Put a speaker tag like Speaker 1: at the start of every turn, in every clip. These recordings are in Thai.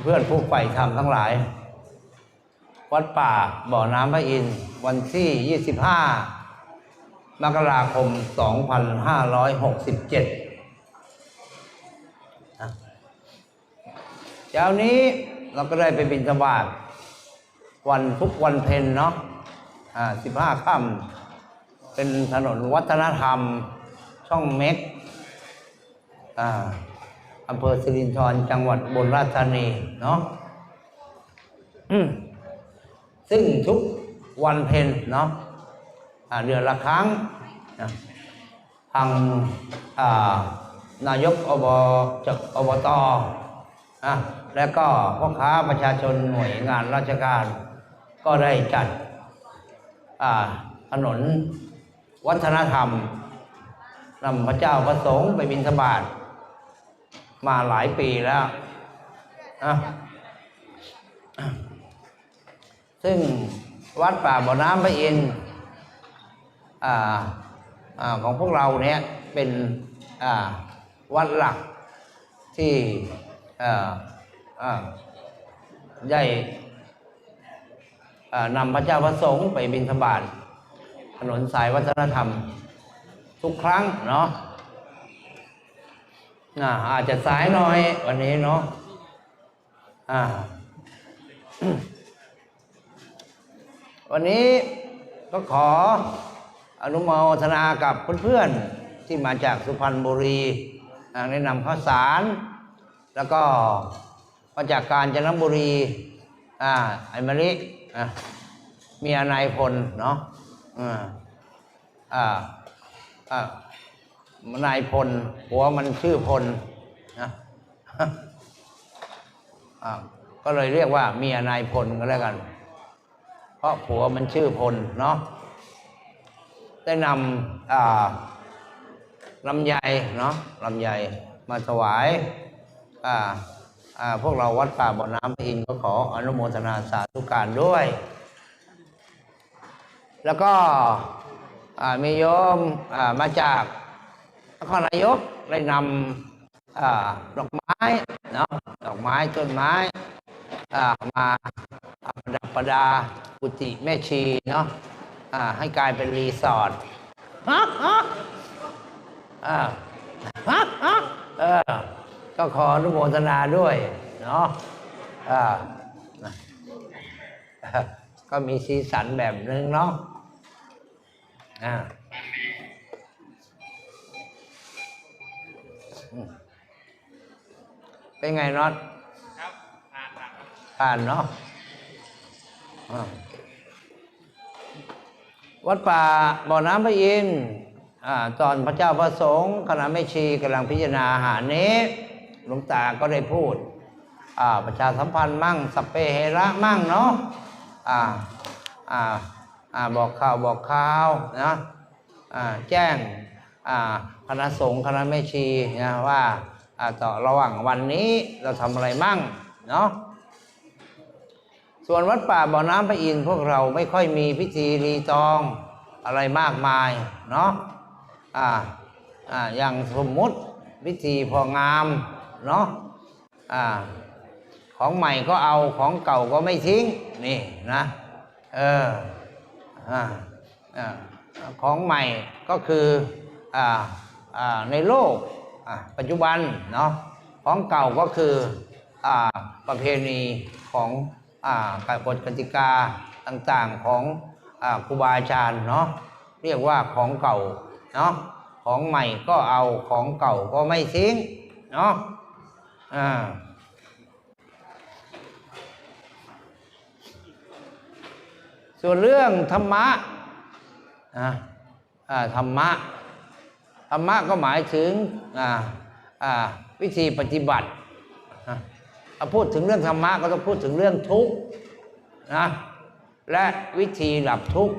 Speaker 1: เพื่อนผู้ใฝ่ธรรมทั้งหลาย วัดป่าบ่อน้ำพระอินทร์วันที่ 25 มกราคม 2567นะเช้านี้เราก็ได้ไปบินสบาตวันทุกวันเพ็ญเนาะอ่า15ค่ำเป็นถนนวัฒนธรรมช่องเม็กอ่า อำเภอสิรินธรจังหวัดอุบนราชธานีเนาะซึ่งทุกวันเพ็ญเนาะเดือนละครั้งทางนายกอบจากอบตอะและก็พ่อค้าประชาชนหน่วยงานราชการ ก็ได้จัดถนนวัฒนธรรมนำพระเจ้าประสงค์ไปบิณฑบาต มาหลายปีแล้วอะซึ่งวัดป่าบ่อน้ำพระอินทร์อ่าอ่าของพวกเราเนี่ยเป็นอ่าวัดหลักที่อ่าอ่าได้นำพระเจ้าประสงค์ไปบิณฑบาตถนนสายวัฒนธรรม ทุกครั้งเนาะ อาอาจจะสายหน่อยวันนี้เนาะอ่า วันนี้ก็ขออนุโมทนากับเพื่อนๆ ที่มาจากสุพรรณบุรีอ่าได้นำข้าวสาร แล้วก็มาจากกาญจนบุรี อ่าไอมะลิอะเมียนายพลเนาะอ่าอ่าอ่า นายพลหัวมันชื่อพลนะก็เลยเรียกว่าเมียนายพลก็แล้วกัน เพราะผัวมันชื่อพลเนาะได้นำลำไยเนาะลำไยมาถวายพวกเราวัดป่าบ่อน้ำอินก็ขออนุโมทนาสาธุการด้วย แล้วก็มีโยมมาจาก นครนายกได้นำอดอกไม้เนาะดอกไม้ต้นไม้มาประดับประดากุฏิแม่ชีเนาะให้กลายเป็นรีสอร์ทก็ขออนุโมทนาด้วยเนาะก็มีสีสันแบบนึงเนาะอ่า เป็นไงน็อต
Speaker 2: ครับผ่านผ่านครับ
Speaker 1: ผ่านเนาะวัดป่าบ่อน้ำพระอินทร์ตอนพระเจ้าประสงค์คณะแม่ชีกำลังพิจารณาอาหารนี้หลวงตาก็ได้พูดประชาสัมพันธ์มั่งสพเปเหระมั่งเนาะอ่าอ่าอ่าบอกข่าวบอกข่าวนะอ่าแจ้ง คณะสงฆ์คณะแม่ชีนะว่าต่อระหว่างวันนี้เราทำอะไรมั่งเนาะส่วนวัดป่าบ่อน้ำพระอินทร์พวกเราไม่ค่อยมีพิธีรีตองอะไรมากมายเนาะอ่าอ่าอย่างสมมุติพิธีพองามเนาะอ่าของใหม่ก็เอาของเก่าก็ไม่ทิ้งนี่นะเอออ่าอ่าของใหม่ก็คือ ในโลกปัจจุบันเนาะของเก่าก็คืออประเพณีของอ่ากฎกติกาต่างๆของอครูบาอาจารย์เนาะเรียกว่าของเก่าเนาะของใหม่ก็เอาของเก่าก็ไม่ทิ้งเนาะอ่าส่วนเรื่องธรรมะนะอ่าธรรมะ ธรรมะก็หมายถึงวิธีปฏิบัติพูดถึงเรื่องธรรมะก็ต้องพูดถึงเรื่องทุกข์นะและวิธีดับทุกข์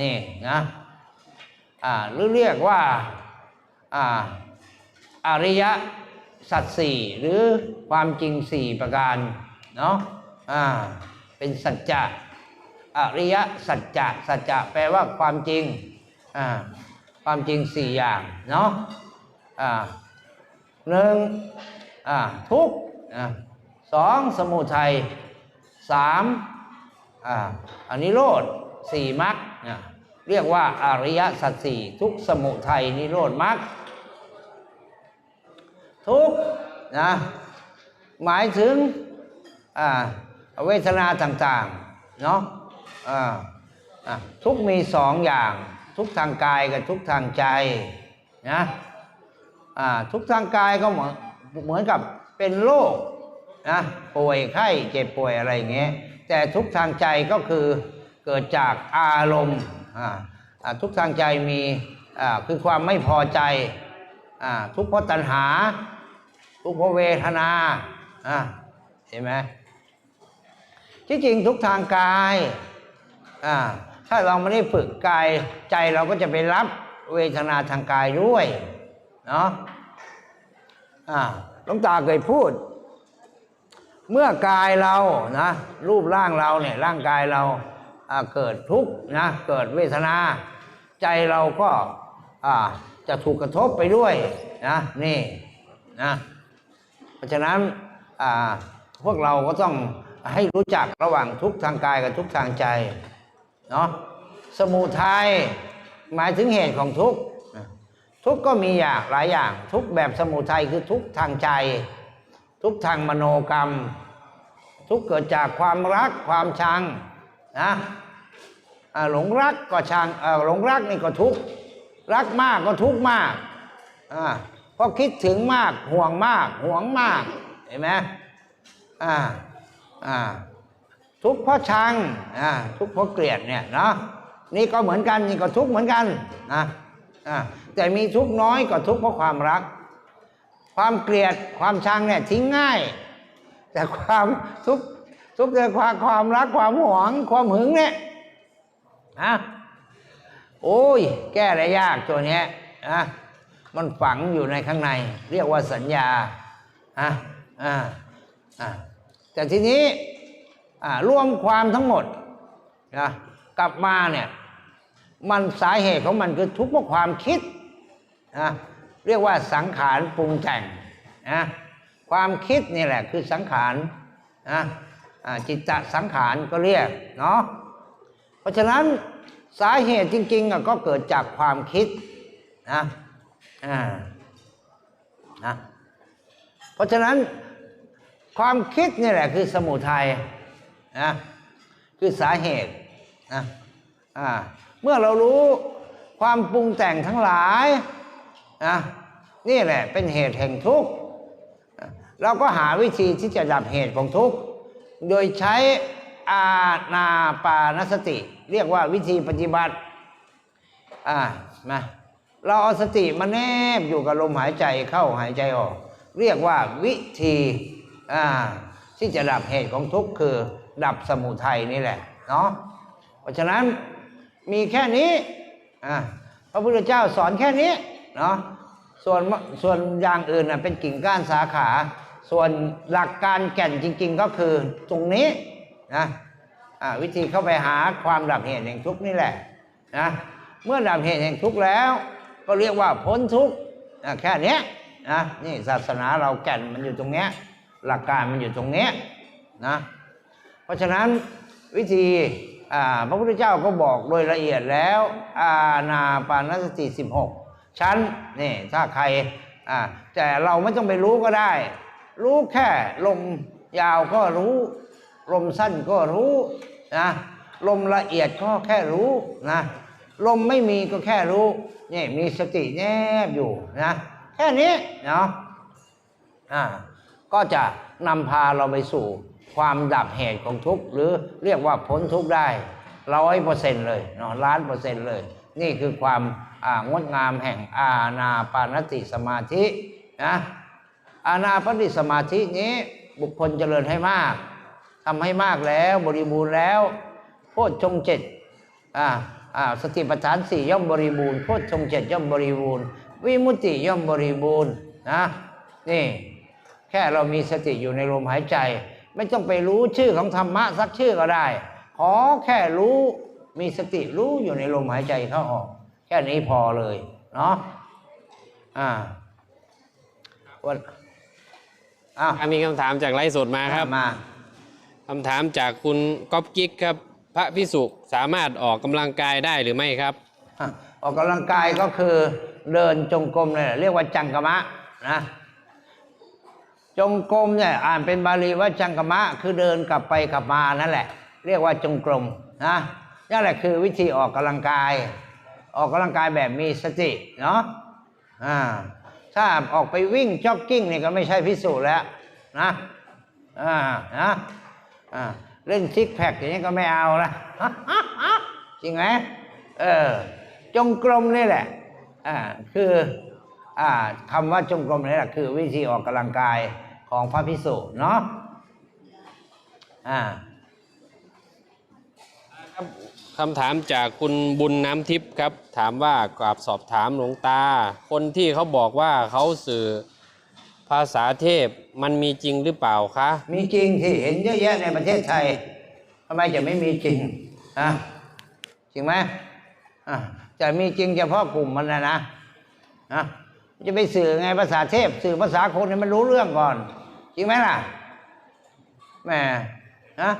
Speaker 1: นี่นะหรือเรียกว่าอาริยสัจสี่หรือความจริงสี่ประการเนาะเป็นสัจจะอริยสัจจะสัจจะแปลว่าความจริง ความจริงสี่อย่างเนาะอ่าหนึ่งอ่าทุกอสองสมุทัยสามอ่าอันนี้โรธสี่มรรคเรียกว่าอริยสัจสี่ทุกสมุทัยนิโรธมรรคทุกนะหมายถึงอ่าเวทนาต่างๆเนาะอ่าอะทุกมีสองอย่าง ทุกทางกายกับทุกทางใจนะอ่าทุกทางกายก็เหมือนเหมือนกับเป็นโรคนะป่วยไข้เจ็บป่วยอะไรเงี้ยแต่ทุกทางใจก็คือเกิดจากอารมณ์อ่าทุกทางใจมีอ่าคือความไม่พอใจอ่าทุกเพราะตัณหา ทุกขเวทนาอะเห็นไหมที่จริงทุกทางกายอ่า ถ้าเราไม่ได้ฝึกกายใจเราก็จะไปรับเวทนาทางกายด้วยเนาะอ่าหลวงตาเคยพูด เมื่อกายเรานะรูปร่างเราเนี่ยร่างกายเราเกิดทุกข์นะเกิดเวทนา ใจเราก็าจะถูกกระทบไปด้วยนะนี่นะเพราะฉะนั้นพวกเราก็ต้องให้รู้จักระหว่างทุกข์ทางกายกับทุกข์ทางใจ เนาะสมุทัยหมายถึงเหตุของทุกข์ทุกข์ก็มีอย่างหลายอย่าง ทุกข์แบบสมุทัยคือทุกข์ทางใจ ทุกข์ทางมโนกรรม ทุกข์เกิดจากความรักความชังนะหลงรักก็ชังหลงรักนี่ก็ทุกข์รักมากก็ทุกข์มากเพราะคิดถึงมากห่วงมากห่วงมากเห็นไหมอ่าอ่า ทุกข์เพราะชังอ่าทุกข์เพราะเกลียดเนี่ยเนาะนี่ก็เหมือนกันนี่ก็ทุกข์เหมือนกันนะอ่าแต่มีทุกข์น้อยกว่าทุกข์เพราะความรัก ความเกลียดความชังเนี่ยทิ้งง่าย แต่ความทุกข์ทุกข์เกิดความความรักความหวงความหึงเนี่ยนะโอ้ย แก้ได้ยากตัวเนี้ยนะมันฝังอยู่ในข้างใน เรียกว่าสัญญาอะอ่าอ่าแต่ทีนี้ รวมความทั้งหมดนะกลับมาเนี่ยมันสาเหตุของมันคือทุกข์เพราะความคิดนะเรียกว่าสังขารปรุงแต่งนะความคิดนี่แหละคือสังขารนะจิตตสังขารก็เรียกเนาะเพราะฉะนั้นสาเหตุจริงๆก็เกิดจากความคิดนะอ่านะเพราะฉะนั้นความคิดนี่แหละคือสมุทัย นะคือสาเหตุนะอ่าเมื่อเรารู้ความปรุงแต่งทั้งหลายนะนี่แหละเป็นเหตุแห่งทุกข์เราก็หาวิธีที่จะดับเหตุของทุกข์โดยใช้อาณาปานสติ เรียกว่าวิธีปฏิบัติอ่ามาเราเอาสติมาแนบอยู่กับลมหายใจเข้าหายใจออก เรียกว่าวิธีอ่าที่จะดับเหตุของทุกข์คือ ดับสมุทัยนี่แหละเนาะเพราะฉะนั้นมีแค่นี้พระพุทธเจ้าสอนแค่นี้เนาะส่วนส่วนอย่างอื่นนะเป็นกิ่งก้านสาขา ส่วนหลักการแก่นจริง ๆ ก็คือตรงนี้นะวิธีเข้าไปหาความดับเหตุแห่งทุกข์นี่แหละนะเมื่อดับเหตุแห่งทุกข์แล้ว ก็เรียกว่าพ้นทุกข์อะแค่นี้นะนี่ศาสนาเราแก่นมันอยู่ตรงเนี้ยหลักการมันอยู่ตรงเนี้ยนะ ราะฉะนั้นวิธีพระพุทธเจ้าก็บอกโดยละเอียดแล้ว อาณาปานสติ 16 ชั้นนี่ถ้าใครแต่เราไม่ต้องไปรู้ก็ได้ รู้แค่ลมยาวก็รู้ ลมสั้นก็รู้นะลมละเอียดก็แค่รู้นะลมไม่มีก็แค่รู้นี่มีสติแนบอยู่นะแค่นี้เนาะอ่าก็จะนำพาเราไปสู่ ความดับเหตุของทุกข์หรือเรียกว่าพ้นทุกข์ได้ร้อยเปอร์เซ็นต์เลยเนาะล้านเปอร์เซ็นต์เลย นี่คือความงดงามแห่งอาณาปานสติสมาธินะอาณาปานสติสมาธินี้บุคคลเจริญให้มากทำให้มากแล้วบริบูรณ์แล้ว โพชฌงเจ็ดอ่าอ่าสติปัฏฐานสี่ย่อมบริบูรณ์โพชฌงเจ็ดย่อมบริบูรณ์ วิมุตติย่อมบริบูรณ์นะนี่แค่เรามีสติอยู่ในลมหายใจ ไม่ต้องไปรู้ชื่อของธรรมะสักชื่อก็ได้ ขอแค่รู้มีสติรู้อยู่ในลมหายใจเข้าออก แค่นี้พอเลยเนาะอ่าวันอ้าว
Speaker 3: อะมีคำถามจากไลฟ์สดมาครับ
Speaker 1: มา
Speaker 3: คำถามจากคุณก๊อฟกิ๊กครับ พระพิสุสามารถออกกำลังกายได้หรือไม่ครับ
Speaker 1: อะออกกำลังกายก็คือเดินจงกรมเลยเรียกว่าจังกมะนะ จงกรมเนี่ยอ่านเป็นบาลีว่าจังกมะคือเดินกลับไปกลับมานั่นแหละ เรียกว่าจงกรมนะนั่นแหละคือวิธีออกกำลังกาย ออกกำลังกายแบบมีสติเนาะอ่าถ้าออกไปวิ่งจ็อกกิ้งนี่ก็ไม่ใช่พิสูจน์แล้วนะอ่านะอ่าเล่นซิกแพคอย่างนี้ก็ไม่เอาละจริงไหมเออจงกรมนี่แหละอ่าคือ อ่าคำว่าจงกรมนี่แหละคือวิธีออกกำลังกายของพระพิสุเนาะอ่า
Speaker 3: คำถามจากคุณบุญน้ำทิพย์ครับ ถามว่ากราบสอบถามหลวงตา คนที่เขาบอกว่าเขาสื่อภาษาเทพมันมีจริงหรือเปล่าคะ
Speaker 1: มีจริงที่เห็นเยอะแยะในประเทศไทยทำไมจะไม่มีจริงอะจริงไหมอะจะมีจริงเฉพาะกลุ่มมันนะนะอะ จะไปสื่อไงภาษาเทพ สื่อภาษาคนให้มันรู้เรื่องก่อน จริงไหมล่ะแหม่นะ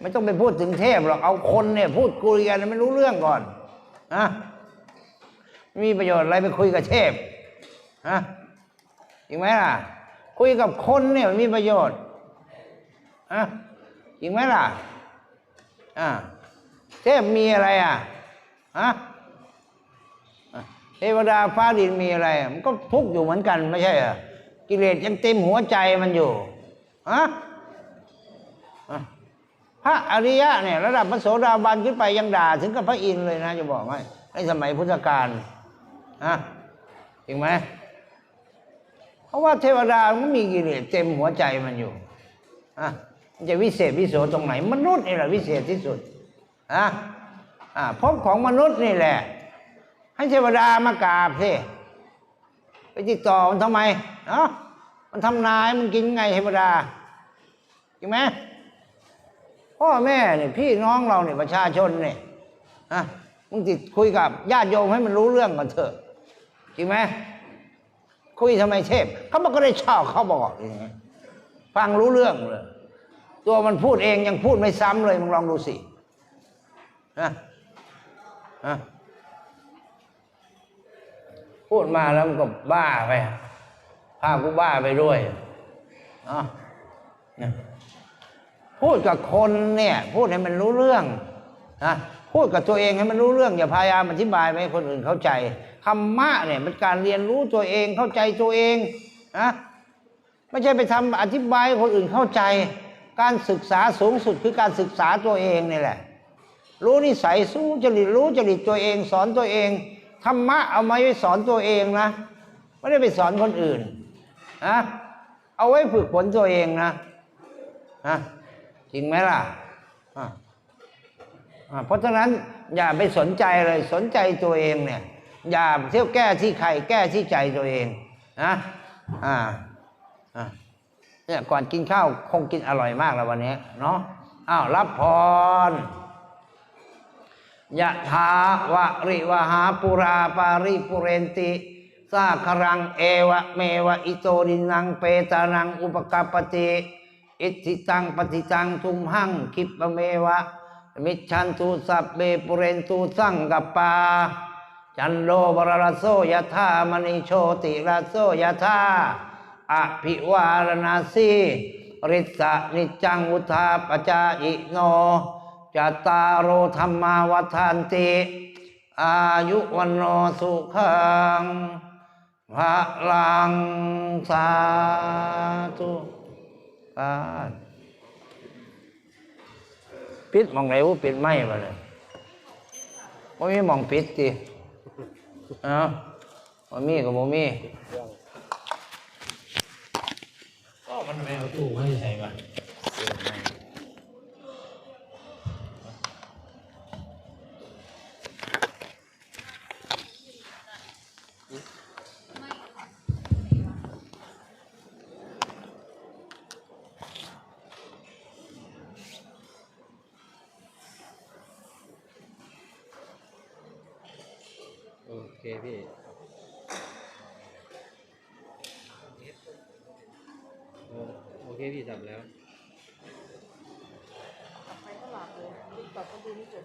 Speaker 1: ไม่ต้องไปพูดถึงเทพหรอกเอาคนเนี่ยพูดคุยกันให้มันรู้เรื่องก่อนนะมีประโยชน์อะไรไปคุยกับเทพฮะจริงไหมล่ะ คุยกับคนเนี่ยมีประโยชน์อะจริงไหมล่ะอ่าเทพมีอะไรอะฮะ เทวดาฟ้าดินมีอะไร มันก็ทุกข์อยู่เหมือนกันไม่ใช่เหรอกิเลสยังเต็มหัวใจมันอยู่ฮะพระอริยะเนี่ยระดับพระโสดาบันขึ้นไปยังด่าถึงกับพระอินทร์เลยนะจะบอกให้ในสมัยพุทธกาลฮะจริงไหมเพราะว่าเทวดามันมีกิเลสเต็มหัวใจมันอยู่อะมันจะวิเศษวิโสตรงไหน มนุษย์นี่แหละวิเศษที่สุดอะอะภพของมนุษย์นี่แหละ ให้เทวดามากราบสิไปติดต่อมันทำไมเนาะมันทำนายมันกินไงเทวดาจริงไหมพ่อแม่เนี่ยพี่น้องเราเนี่ยประชาชนเนี่ยอะมึงติดคุยกับญาติโยมให้มันรู้เรื่องก่อนเถอะจริงไหมคุยทำไมเทพเขาบอกก็ได้ชอบเขาบอกอย่างนี้ฟังรู้เรื่องเลยตัวมันพูดเองยังพูดไม่ซ้ำเลยมึงลองดูสินะฮะ พูดมาแล้วมันก็บ้าไปพากูบ้าไปด้วยเนาะพูดกับคนเนี่ย พูดให้มันรู้เรื่องนะพูดกับตัวเองให้มันรู้เรื่องอย่าพยายามอธิบายไปให้คนอื่นเข้าใจธรรมะเนี่ยมันการเรียนรู้ตัวเองเข้าใจตัวเองนะไม่ใช่ไปทำอธิบายคนอื่นเข้าใจ การศึกษาสูงสุดคือการศึกษาตัวเองนี่แหละ รู้นิสัยสู้จริตรู้จริตตัวเอง สอนตัวเอง ธรรมะเอามาไว้สอนตัวเองนะไม่ได้ไปสอนคนอื่นนะเอาไว้ฝึกฝนตัวเองนะนะจริงไหมล่ะะะเพราะฉะนั้นอย่าไปสนใจเลยสนใจตัวเองเนี่ย อย่าเที่ยวแก้ที่ใครแก้ที่ใจตัวเองนะอ่าอ่าเนี่ยก่อนกินข้าวคงกินอร่อยมากแล้ววันนี้เนาะอ้าวรับพร ยะถาวะริวหาปุราปาริปุเรนติสาครังเอวะเมวะอิโตดินังเปตานังอุปกปปติอิทิตังปฏิตังทุมหังคิปะเมวะ มิจันตุสัพเบปุเรนตุสังกปปา จันโดบรลโสยะธามณิโชติลาโสยะธาอภิวารณาสีริสะนิจังอุทาปจาอิโน จตารโรธรรมาวัฏันติ อายุวันโนสุขังพระลังสาธุสาธุปิดมองไหนวะปิดไม่มาเลยว่ามีมองปิดติเอ้าว่มีกับบ่มี
Speaker 2: ก็มันไม่เอาตู้ให้ใส่ คพี่
Speaker 3: โอเคพี่จับแล้ว
Speaker 4: ต่อไปก็หลับเลยต่อก็ดูไม่จบ